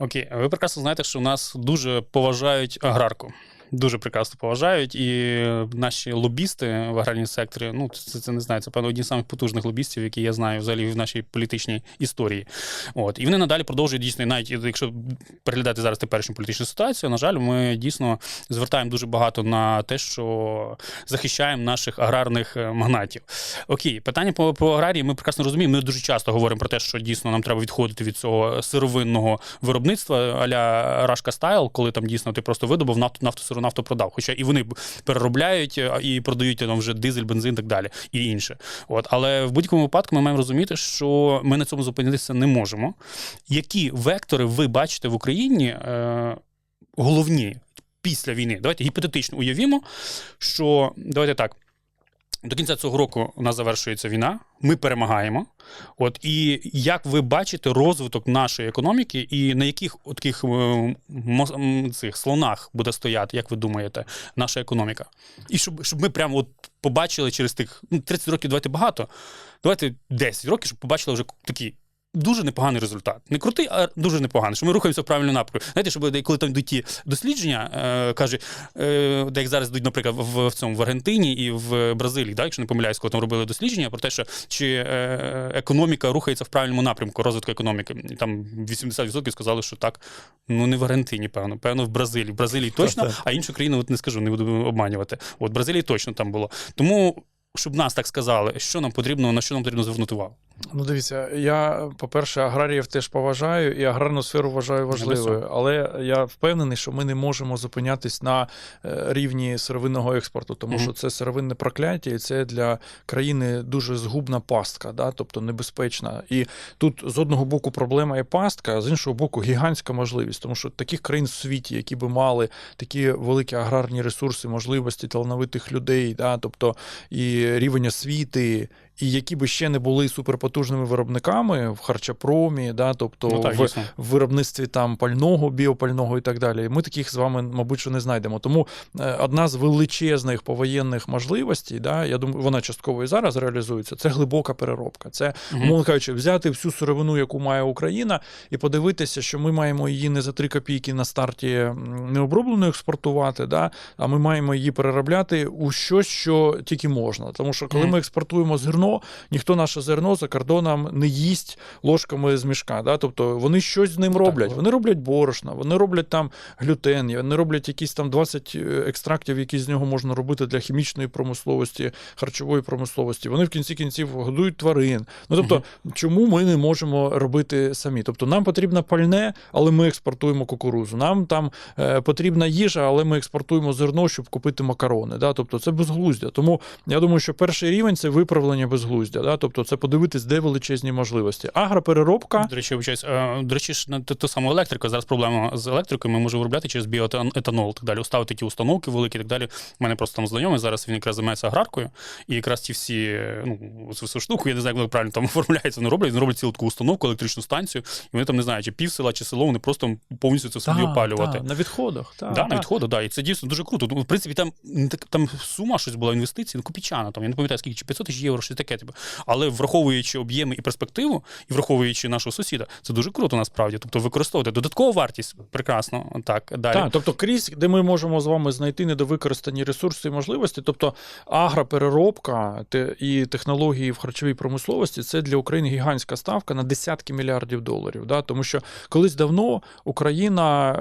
Окей, ви прекрасно знаєте, що у нас дуже поважають аграрку. Дуже прекрасно поважають, і наші лобісти в аграрній секторі, ну це, це не знаю, це певно одні з самих потужних лобістів, які я знаю взагалі в нашій політичній історії. От і вони надалі продовжують дійсно, навіть якщо переглядати зараз теперішню політичну ситуацію, на жаль, ми дійсно звертаємо дуже багато на те, що захищаємо наших аграрних е, магнатів. Окей, питання по, по аграрії ми прекрасно розуміємо. Ми дуже часто говоримо про те, що дійсно нам треба відходити від цього сировинного виробництва аля Рашка Стайл, коли там дійсно ти просто видобув нафту, нафту сиру нафту продав. Хоча і вони переробляють е, і продають там вже дизель, бензин, і так далі, і інше. От, але в будь-якому випадку ми маємо розуміти, що ми на цьому зупинитися не можемо. Які вектори ви бачите в Україні е, головні після війни? Давайте гіпотетично уявімо, що давайте так. До кінця цього року у нас завершується війна, ми перемагаємо. От і як ви бачите розвиток нашої економіки, і на яких таких цих слонах буде стояти, як ви думаєте, наша економіка? І щоб щоб ми прямо от побачили через тих ну, 30 років, давайте багато, давайте 10 років, щоб побачили вже такі Дуже непоганий результат. Не крутий, а дуже непоганий. Що ми рухаємося в правильному напрямку. Знаєте, щоб коли там йдуть ті дослідження, е, каже, е, де як зараз йдуть, наприклад, в, в цьому в Аргентині і в Бразилії, да, якщо не помиляюсь, коли там робили дослідження про те, що чи е, економіка рухається в правильному напрямку розвитку економіки. І там 80% сказали, що так. Ну не в Аргентині, певно, певно, в Бразилії. В Бразилії точно, а іншу країну от не скажу, не буду обманювати. От в Бразилії точно там було. Тому. Щоб нас так сказали, що нам потрібно, на що нам потрібно звернути увагу. Ну, дивіться, я, по-перше, аграріїв теж поважаю і аграрну сферу вважаю важливою. Але я впевнений, що ми не можемо зупинятись на е, рівні сировинного експорту, тому mm-hmm. що це сировинне прокляття, і це для країни дуже згубна пастка, да? тобто небезпечна. І тут з одного боку проблема є пастка, а з іншого боку, гігантська можливість, тому що таких країн в світі, які би мали такі великі аграрні ресурси, можливості талановитих людей, да? тобто і рівень освіти і які би ще не були суперпотужними виробниками в харчопромі, да, тобто ну, так, в, в виробництві там пального, біопального і так далі. Ми таких з вами, мабуть, що не знайдемо. Тому е, одна з величезних повоєнних можливостей, да, я думаю, вона частково і зараз реалізується. Це глибока переробка. Це, умовно кажучи, взяти всю сировину, яку має Україна, і подивитися, що ми маємо її не за три копійки на старті необробленою експортувати, да, а ми маємо її переробляти у щось, що тільки можна. Тому що коли ми експортуємо зерно ніхто наше зерно за кордоном не їсть ложками з мішка. Да? Тобто вони щось з ним роблять. Вони роблять борошна, вони роблять там глютен, вони роблять якісь там 20 е, екстрактів, які з нього можна робити для хімічної промисловості, харчової промисловості. Вони в кінці кінців годують тварин. Ну тобто, угу. чому ми не можемо робити самі? Тобто, нам потрібно пальне, але ми експортуємо кукурузу. Нам там е, потрібна їжа, але ми експортуємо зерно, щоб купити макарони. Да? Тобто це безглуздя. Тому я думаю, що перший рівень це виправлення безглуздя. Да? Тобто це подивитись, де величезні можливості. Агропереробка. До речі, вибачаюсь, до речі, ж на ту саму електрику. Зараз проблема з електрикою. Ми можемо виробляти через біоетанол, так далі, уставити ті установки великі, так далі. У мене просто там знайомий. Зараз він якраз займається аграркою, і якраз ті всі ну цю штуку, я не знаю, як правильно там оформляється. Вони роблять, вони роблять цілу таку установку, електричну станцію, і вони там не знаю, чи пів села, чи село, вони просто повністю це собі опалювати. Та, на відходах. Та, да, на відходах, да. І це дійсно дуже круто. Ну, в принципі, там там сума щось була інвестицій, ну копійчана. Там я не пам'ятаю, скільки чи 500 тисяч євро, щось таке. Типу. Але враховуючи об'єми і перспективу, і враховуючи нашого сусіда, це дуже круто насправді. Тобто використовувати додаткову вартість прекрасно. Так, далі. Так, тобто крізь, де ми можемо з вами знайти недовикористані ресурси і можливості, тобто агропереробка і технології в харчовій промисловості це для України гігантська ставка на десятки мільярдів доларів. Да? Тому що колись давно Україна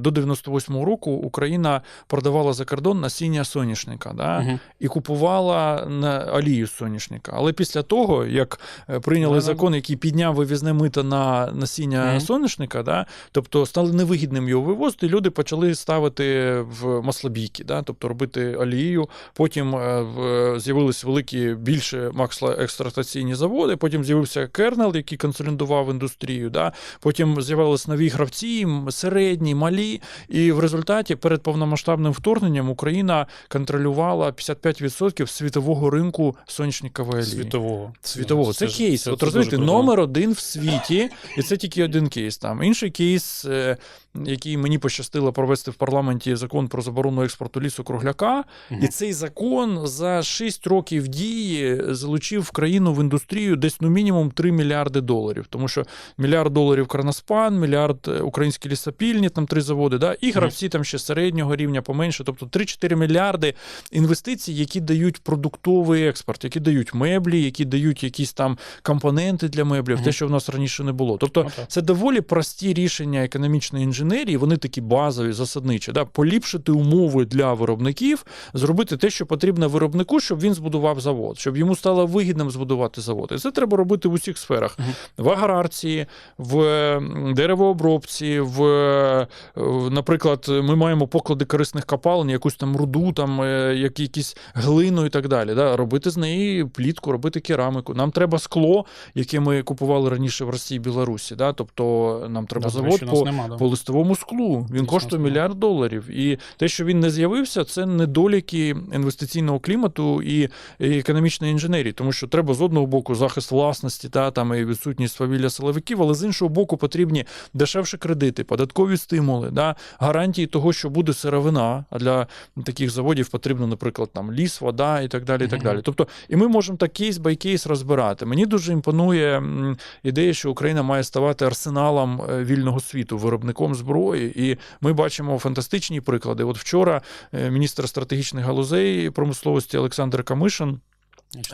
до 98-го року Україна продавала за кордон насіння соняшника да? Угу. і купувала на олію соняшника. Але після того, як е, прийняли закон, який підняв вивізне мито на насіння mm соняшника, да, тобто стало невигідним його вивозити, люди почали ставити в маслобійки, да, тобто робити олію. Потім е, з'явилися великі більше маслоекстрактаційні заводи, потім з'явився кернел, який консолідував індустрію. Да, Потім з'явилися нові гравці, середні, малі. І в результаті перед повномасштабним вторгненням Україна контролювала 55% світового ринку сонячних олії. Світового. Світового. Це, це кейс. це- От розумієте, номер один в світі, і це тільки один кейс там. Інший кейс, е, який мені пощастило провести в парламенті закон про заборону експорту лісу кругляка. Мгм. І цей закон за 6 років дії залучив в країну в індустрію десь ну мінімум 3 мільярди доларів. Тому що мільярд доларів Кроноспан, мільярд е, українські лісопільні, там три заводи, да, і гравці там ще середнього рівня поменше. Тобто 3-4 мільярди інвестицій, які дають продуктовий експорт, які дають меблі, які дають якісь там компоненти для меблів, Мгм. те, що в нас раніше не було. Тобто Окей. це доволі прості рішення економічної інженерії, вони такі базові, засадничі. Да? Поліпшити умови для виробників, зробити те, що потрібно виробнику, щоб він збудував завод, щоб йому стало вигідним збудувати завод. І це треба робити в усіх сферах: в аграрці, в деревообробці, в, е, наприклад, ми маємо поклади корисних копалень, якусь там руду, там е, якісь глину і так далі. Да? Робити з неї плітку, робити керамику. Нам треба скло, яке ми купували раніше в Росії і Білорусі. Да? Тобто нам треба Да, завод речі, по, да. по листовому склу. Він коштує мільярд доларів. І те, що він не з'явився, це недоліки інвестиційного клімату і, економічної інженерії, тому що треба з одного боку захист власності та там і відсутність свавілля силовиків, але з іншого боку потрібні дешевші кредити, податкові стимули, да, гарантії того, що буде сировина. А для таких заводів потрібно, наприклад, там ліс, вода і так далі. І так далі. Тобто, і ми можемо так кейс бай кейс розбирати. Мені дуже імпонує ідея, що Україна має ставати арсеналом е, вільного світу, виробником зброї. І ми бачимо фантастичні приклади. От вчора е, міністр стратегічних галузей промисловості Олександр Камишин.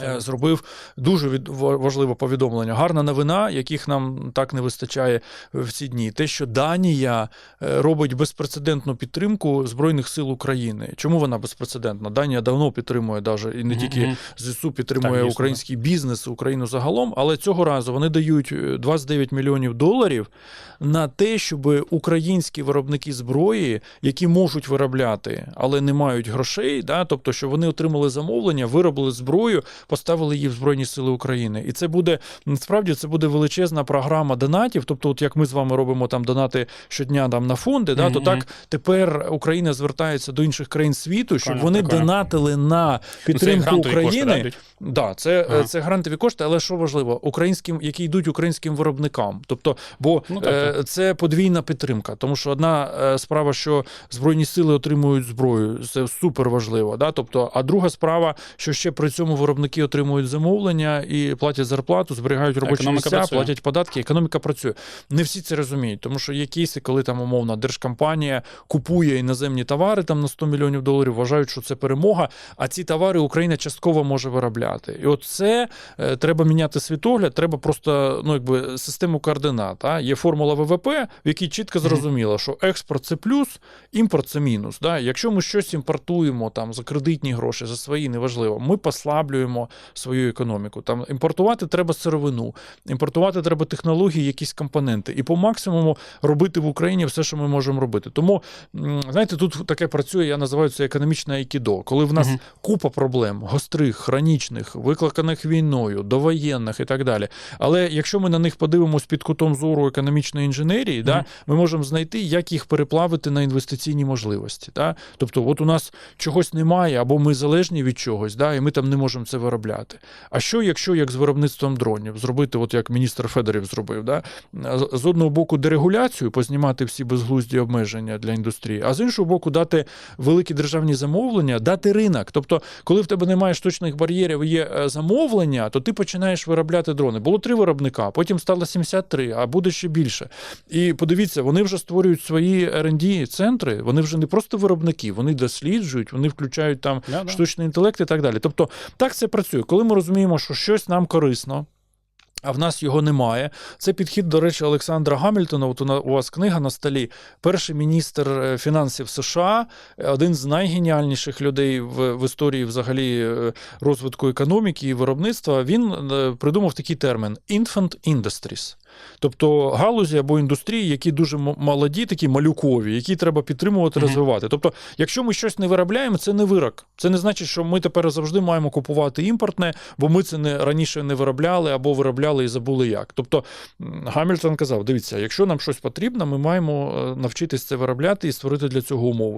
Е. Зробив дуже важливе повідомлення. Гарна новина, яких нам так не вистачає в ці дні. Те, що Данія е, робить безпрецедентну підтримку Збройних сил України. Чому вона безпрецедентна? Данія давно підтримує, даже, і не тільки ЗСУ підтримує Так, український бізнес, Україну загалом, але цього разу вони дають е, 29 мільйонів доларів на те, щоб українські виробники зброї, які можуть виробляти, але не мають грошей, да, тобто, що вони отримали замовлення, виробили зброю, поставили її в Збройні Сили України. І це буде насправді це буде величезна програма донатів. Тобто, от як ми з вами робимо там донати щодня там на фонди, да, то так тепер Україна звертається до інших країн світу, щоб вони донатили на Ну, це підтримку кошти, України. да, це, Ага. це грантові кошти, але що важливо, українським, які йдуть українським виробникам. Тобто, бо Ну, так, е, це подвійна підтримка. Тому що одна е, справа, що збройні сили отримують зброю, це супер важливо. Да? Тобто, а друга справа, що ще при цьому виробники отримують замовлення і платять зарплату, зберігають робочі Економіка місця, працює. платять податки. Економіка працює. Не всі це розуміють, тому що є кейси, коли там умовна держкомпанія купує іноземні товари там на 100 мільйонів доларів, вважають, що це перемога. А ці товари Україна частково може виробляти. І от це е, треба міняти світогляд, треба просто ну, якби, систему координат. А? Є формула ВВП, в якій чітко зрозуміло, що експорт це плюс, імпорт це мінус. Да? Якщо ми щось імпортуємо там, за кредитні гроші, за свої, неважливо, ми послаблюємо свою економіку. Там, імпортувати треба сировину, імпортувати треба технології, якісь компоненти. І по максимуму робити в Україні все, що ми можемо робити. Тому, знаєте, тут таке працює, я називаю це економічне айкідо. Коли в нас Мгм. купа проблем гострих, хронічних, викликаних війною, довоєнних і так далі. Але якщо ми на них подивимось під кутом зору економічної інженерії, да, ми можемо знайти, як їх переплавити на інвестиційні можливості. Да? Тобто, от у нас чогось немає, або ми залежні від чогось, да, і ми там не можемо це виробляти. А що, якщо як з виробництвом дронів зробити, от як міністр Федорів зробив, да? з одного боку дерегуляцію, познімати всі безглузді обмеження для індустрії, а з іншого боку, дати великі державні замовлення, дати ринок. Тобто, коли в тебе немає штучних бар'єрів, є е, замовлення, то ти починаєш виробляти дрони. Було три виробника, потім стало 73, а буде ще більше. І подивіться, вони вже створюють свої R&D центри. Вони вже не просто виробники, вони досліджують, вони включають там да. штучний інтелект і так далі. Тобто, так це працює. Коли ми розуміємо, що щось нам корисно. А в нас його немає. Це підхід, до речі, Олександра Гамільтона. От у вас книга на столі. Перший міністр е, фінансів США, е, один з найгеніальніших людей в, в історії взагалі е, розвитку економіки і виробництва. Він придумав такий термін infant industries. Тобто галузі або індустрії, які дуже молоді, такі малюкові, які треба підтримувати, розвивати. Тобто, якщо ми щось не виробляємо, це не вирок. Це не значить, що ми тепер завжди маємо купувати імпортне, бо ми це не раніше не виробляли або виробляли і забули як. Тобто Гамільтон казав: дивіться, якщо нам щось потрібно, ми маємо е, навчитись це виробляти і створити для цього умови.